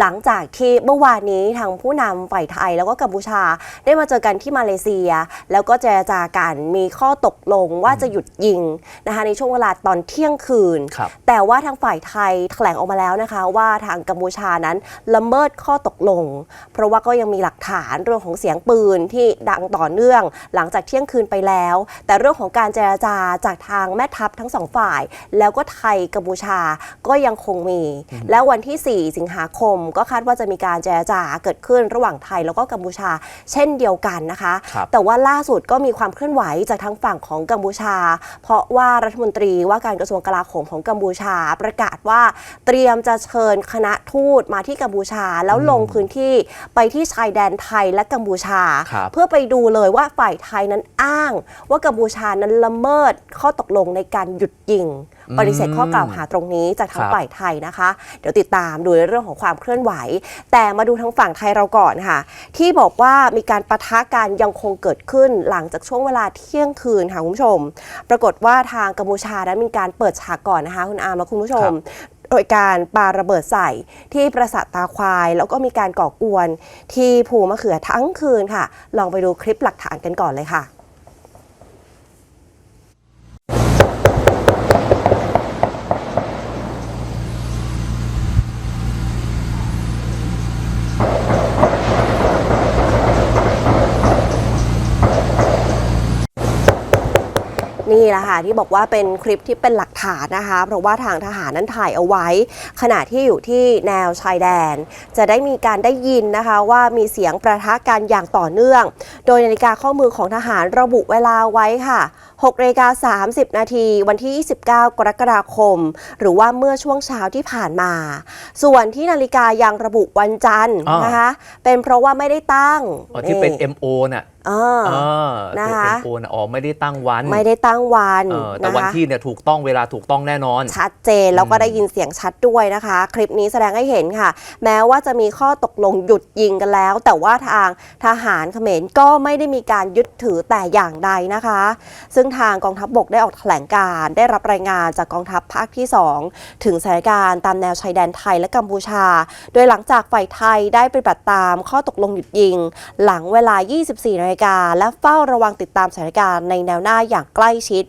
หลังจากที่เมื่อวานนี้ทางผู้นำฝ่ายไทยแล้วก็กัมพูชา ได้มาเจอกันที่มาเลเซีย แล้วก็เจรจากันมีข้อตกลงว่าจะหยุดยิงนะคะในช่วงเวลาตอนเที่ยงคืนครับแต่ว่าทางฝ่ายไทยแถลงออกมาแล้วนะคะ ว่าทางกัมพูชานั้นละเมิดข้อตกลง เพราะว่าก็ยังมีหลักฐานเรื่องของเสียงปืนที่ดังต่อเนื่อง หลังจากเที่ยงคืนไปแล้ว แต่เรื่องของการเจรจาจากทางแม่ทัพทั้งสองฝ่าย แล้วก็ไทยกัมพูชาก็ยังคงมี แล้ววันที่ 4 สิงหาคมก็คาดว่าจะมีการเจรจาเกิดขึ้นระหว่างไทยแล้วก็กัมพูชาเช่นเดียวกันนะคะครับแต่ว่าล่าสุดก็มีความเคลื่อนไหวจากทางฝั่งของกัมพูชา เพราะว่ารัฐมนตรีว่าการกระทรวงกลาโหมของกัมพูชา ประกาศว่าเตรียมจะเชิญคณะทูตมาที่กัมพูชา แล้วลงพื้นที่ไปที่ชายแดนไทยและกัมพูชาครับเพื่อไปดูเลยว่าฝ่ายไทยนั้นอ้าง ว่ากัมพูชานั้นละเมิดข้อตกลงในการหยุดยิง ปฏิเสธข้อกล่าวหาตรงนี้จากทางฝ่ายไทยนะคะ เดี๋ยวติดตามดูในเรื่องของความเคลื่อนไหว แต่มาดูทางฝั่งไทยเราก่อนค่ะ ที่บอกว่ามีการปะทะกันยังคงเกิดขึ้นหลังจากช่วงเวลาเที่ยงคืนค่ะคุณผู้ชม ปรากฏว่าทางกัมพูชานั้นมีการเปิดฉากก่อนนะคะคุณอาร์มและคุณผู้ชมโดยการปาระเบิดใส่ที่ปราสาทตาควาย แล้วก็มีการก่อกวนที่ภูมะเขือทั้งคืนค่ะ ลองไปดูคลิปหลักฐานกันก่อนเลยค่ะ นี่แหละค่ะที่บอกว่าเป็นคลิปที่เป็นหลักฐานนะคะ เพราะว่าทางทหารนั้นถ่ายเอาไว้ ขณะที่อยู่ที่แนวชายแดน จะได้มีการได้ยินนะคะว่ามีเสียงประทะกันอย่างต่อเนื่อง โดยนาฬิกาข้อมือของทหารระบุเวลาไว้ค่ะ 6นาฬิกา30 นาทีวันที่ 29 กรกฎาคม หรือว่าเมื่อช่วงเช้าที่ผ่านมา ส่วนที่นาฬิกายังระบุวันจันทร์อ่านนะคะ เป็นเพราะว่าไม่ได้ตั้งอ๋อที่เป็น MO น่ะเออเออนะตัวคะ MO น่ะอ๋อไม่ได้ตั้งวัน ไม่ได้ตั้งวันเออแต่นะวันคะที่เนี่ยถูกต้องเวลาถูกต้องแน่นอน ชัดเจนแล้วก็อืมได้ยินเสียงชัดด้วยนะคะ คลิปนี้แสดงให้เห็นค่ะ แม้ว่าจะมีข้อตกลงหยุดยิงกันแล้ว แต่ว่าทางทหารเขมรก็ไม่ได้มีการยึดถือแต่อย่างใดนะคะ ซึ่งทางกองทัพบบกได้ออกแถลงการได้รับรายงานจากกองทัพภาคที่ 2 ถึงสถานการณ์ตามแนวชายแดนไทยและกัมพูชา โดยหลังจากฝ่ายไทยได้ปฏิบัติตามข้อตกลงหยุดยิง หลังเวลา 24 นาฬิกาและเฝ้าระวังติดตามสถานการณ์ในแนวหน้าอย่างใกล้ชิด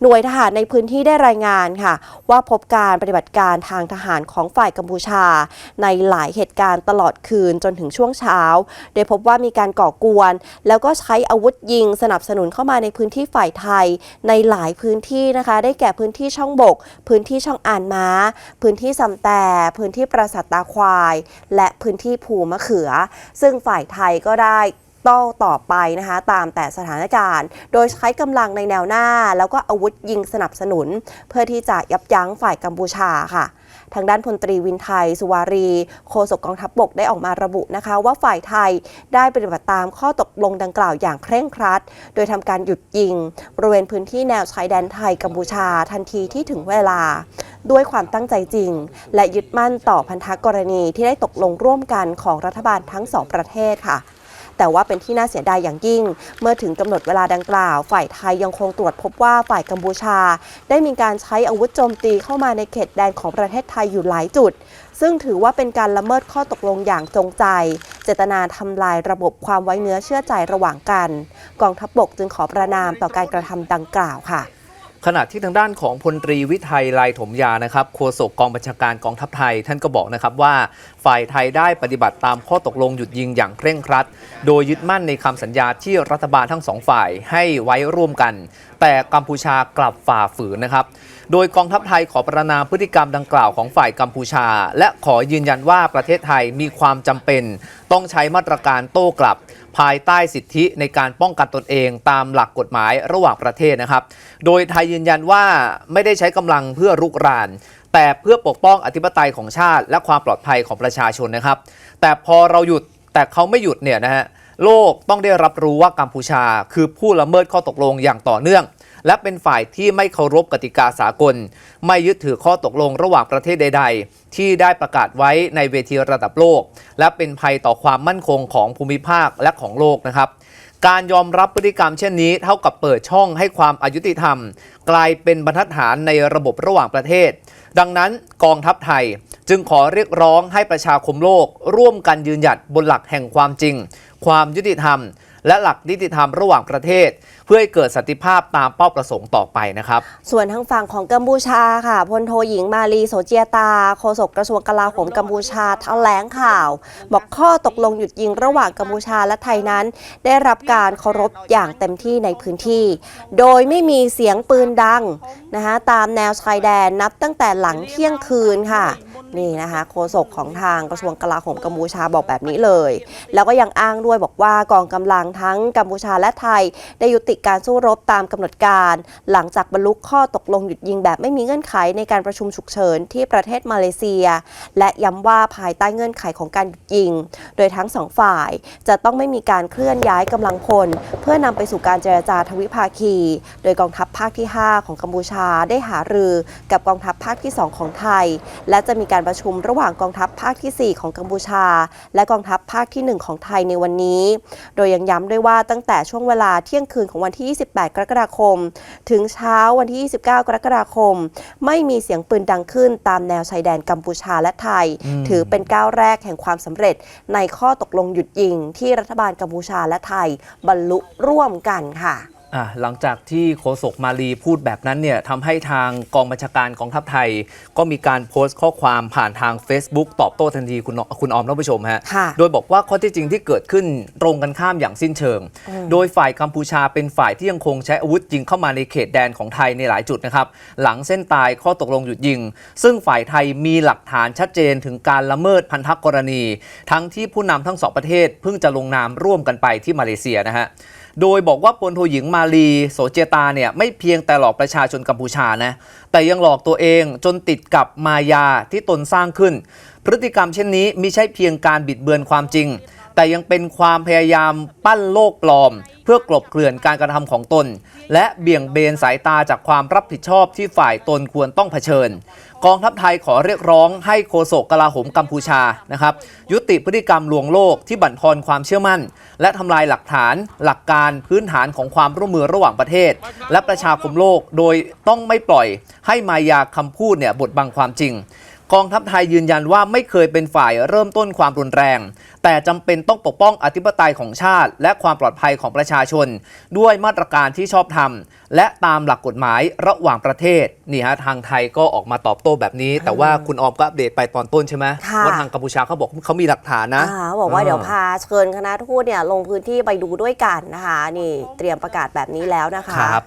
หน่วยทหารในพื้นที่ได้รายงานค่ะ ว่าพบการปฏิบัติการทางทหารของฝ่ายกัมพูชา ในหลายเหตุการณ์ตลอดคืนจนถึงช่วงเช้า โดยพบว่ามีการก่อกวน แล้วก็ใช้อาวุธยิงสนับสนุนเข้ามาในพื้นที่ฝ่ายไทยในหลายพื้นที่นะคะ ได้แก่พื้นที่ช่องบก พื้นที่ช่องอ่านม้า พื้นที่สำแต่พื้นที่ปราสาทตาควาย และพื้นที่ภูมะเขือ ซึ่งฝ่ายไทยก็ได้โต้ต่อไปนะคะตามแต่สถานการณ์ โดยใช้กำลังในแนวหน้า แล้วก็อาวุธยิงสนับสนุน เพื่อที่จะยับยั้งฝ่ายกัมพูชาค่ะ ทางด้านพลตรีวินไทย สุวารี โฆษกกองทัพบบกได้ออกมาระบุนะคะ ว่าฝ่ายไทยได้ปฏิบัติตามข้อตกลงดังกล่าวอย่างเคร่งครัด โดยทำการหยุดยิง บริเวณพื้นที่แนวชายแดนไทยกัมพูชาทันทีที่ถึงเวลา ด้วยความตั้งใจจริง และยึดมั่นต่อพันธกรณีที่ได้ตกลงร่วมกันของรัฐบาลทั้งสองประเทศค่ะ แต่ว่าเป็นที่น่าเสียดายอย่างยิ่ง เมื่อถึงกำหนดเวลาดังกล่าว ฝ่ายไทยยังคงตรวจพบว่าฝ่ายกัมพูชา ได้มีการใช้อาวุธโจมตีเข้ามาในเขตแดนของประเทศไทยอยู่หลายจุด ซึ่งถือว่าเป็นการละเมิดข้อตกลงอย่างจงใจ เจตนาทำลายระบบความไว้เนื้อเชื่อใจระหว่างกัน กองทัพบบกจึงขอประนามต่อการกระทำดังกล่าวค่ะ ขณะที่ทางด้านของพลตรีวิทัยลายถมยานะครับโฆษกกองบัญชาการกองทัพไทย ท่านก็บอกนะครับว่า ฝ่ายไทยได้ปฏิบัติตามข้อตกลงหยุดยิงอย่างเคร่งครัด โดยยึดมั่นในคำสัญญาที่รัฐบาลทั้งสองฝ่ายให้ไว้ร่วมกัน แต่กัมพูชากลับฝ่าฝืนนะครับ โดยกองทัพไทยขอประนามพฤติกรรมดังกล่าวของฝ่ายกัมพูชา และขอยืนยันว่าประเทศไทยมีความจำเป็น ต้องใช้มาตรการโต้กลับ ภายใต้สิทธิในการป้องกันตนเองตามหลักกฎหมายระหว่างประเทศนะครับ โดยไทยยืนยันว่าไม่ได้ใช้กำลังเพื่อรุกราน แต่เพื่อปกป้องอธิปไตยของชาติ และความปลอดภัยของประชาชนนะครับ แต่พอเราหยุดแต่เขาไม่หยุดเนี่ยนะฮะโลกต้องได้รับรู้ว่ากัมพูชา คือผู้ละเมิดข้อตกลงอย่างต่อเนื่อง และเป็นฝ่ายที่ไม่เคารพกติกาสากล ไม่ยึดถือข้อตกลงระหว่างประเทศใด ๆ ที่ได้ประกาศไว้ในเวทีระดับโลก และเป็นภัยต่อความมั่นคงของภูมิภาคและของโลกนะครับการยอมรับพฤติกรรมเช่นนี้เท่ากับเปิดช่องให้ความอายุติธรรม กลายเป็นบรรทัดฐานในระบบระหว่างประเทศ ดังนั้นกองทัพไทยจึงขอเรียกร้องให้ประชาคมโลก ร่วมกันยืนหยัดบนหลักแห่งความจริง ความยุติธรรม และหลักนิติธรรมระหว่างประเทศ เพื่อให้เกิดสันติภาพตามเป้าประสงค์ต่อไปนะครับ ส่วนทางฝั่งของกัมพูชาค่ะพลโทหญิงมาลีโสเจียตาโฆษกกระทรวงกลาโหมกัมพูชาแถลงข่าว บอกข้อตกลงหยุดยิงระหว่างกัมพูชาและไทยนั้น ได้รับการเคารพอย่างเต็มที่ในพื้นที่ โดยไม่มีเสียงปืนดังนะคะตามแนวชายแดนนับตั้งแต่หลังเที่ยงคืนค่ะนี่นะคะโฆษกของทางกระทรวงกลาโหมกัมพูชาบอกแบบนี้เลย แล้วก็ยังอ้างด้วยบอกว่ากองกำลังทั้งกัมพูชาและไทย ได้ยุติการสู้รบตามกำหนดการ หลังจากบรรลุข้อตกลงหยุดยิงแบบไม่มีเงื่อนไขในการประชุมฉุกเฉินที่ประเทศมาเลเซีย และย้ำว่าภายใต้เงื่อนไขของการหยุดยิง โดยทั้งสองฝ่ายจะต้องไม่มีการเคลื่อนย้ายกำลังพล เพื่อนำไปสู่การเจรจาทวิภาคี โดยกองทัพภาคที่ 5 ของกัมพูชาได้หารือกับกองทัพภาคที่ 2 ของไทย และจะมีการประชุมระหว่างกองทัพภาคทีสี่ 4 ของกัมพูชา และกองทัพภาคที่ 1 ของไทยในวันนี้ โดยยังย้ำด้วยว่าตั้งแต่ช่วงเวลาเที่ยงคืนของวันที่ 28 กรกฎาคม ถึงเช้าวันที่ 29 กรกฎาคม ไม่มีเสียงปืนดังขึ้นตามแนวชายแดนกัมพูชาและไทยอืมถือเป็นก้าวแรกแห่งความสำเร็จ ในข้อตกลงหยุดยิง ที่รัฐบาลกัมพูชาและไทย บรรลุร่วมกันค่ะอะ หลังจากที่โฆษกมาลีพูดแบบนั้นเนี่ยทำให้ทางกองบัญชาการกองทัพไทย ก็มีการโพสต์ข้อความผ่านทาง Facebook ตอบโต้ทันทีคุณนคุณออมท่านผู้ชมฮะค่ะโดยบอกว่าข้อเที่จริงที่เกิดขึ้นตรงกันข้ามอย่างสิ้นเชิง โดยฝ่ายกัมพูชาเป็นฝ่ายที่ยังคงใช้อาวุธยิงเข้ามาในเขตแดนของไทยในหลายจุดนะครับ หลังเส้นตายข้อตกลงหยุดยิง ซึ่งฝ่ายไทยมีหลักฐานชัดเจนถึงการละเมิดพันธกรณี ทั้งที่ผู้นำทั้งสองประเทศเพิ่งจะลงนามร่วมกันไปที่มาเลเซียนะฮะ โดยบอกว่าพลโทหญิงมาลีโสเจตาเนี่ยไม่เพียงแต่หลอกประชาชนกัมพูชานะ แต่ยังหลอกตัวเองจนติดกับมายาที่ตนสร้างขึ้น พฤติกรรมเช่นนี้มิใช่เพียงการบิดเบือนความจริง แต่ยังเป็นความพยายามปั้นโลกปลอม พื่อกลบเกลื่อนการกระทำของตน และเบี่ยงเบนสายตาจากความรับผิดชอบที่ฝ่ายตนควรต้องเผชิญ กองทัพไทยขอเรียกร้องให้โฆษกกลาโหมกัมพูชานะครับยุติพฤติกรรมลวงโลกที่บั่นทอนความเชื่อมั่น และทำลายหลักฐานหลักการพื้นฐานของความร่วมมือระหว่างประเทศ และประชาคมโลกโดยต้องไม่ปล่อยให้มายาคำพูดเนี่ยบดบังความจริง กองทัพไทยยืนยันว่าไม่เคยเป็นฝ่ายเริ่มต้นความรุนแรง แต่จำเป็นต้องปกป้องอธิปไตยของชาติ และความปลอดภัยของประชาชน ด้วยมาตรการที่ชอบธรรม และตามหลักกฎหมายระหว่างประเทศนี่ฮะทางไทยก็ออกมาตอบโต้แบบนี้ แต่ว่าคุณออมก็อัปเดตไปตอนต้นใช่ไหมค่ะว่าทางกัมพูชาเขาบอกเขามีหลักฐานนะอ่าบอกว่าอ่าเดี๋ยวพาเชิญคณะทูตเนี่ยลงพื้นที่ไปดูด้วยกันนะคะนี่เตรียมประกาศแบบนี้แล้วนะคะครับ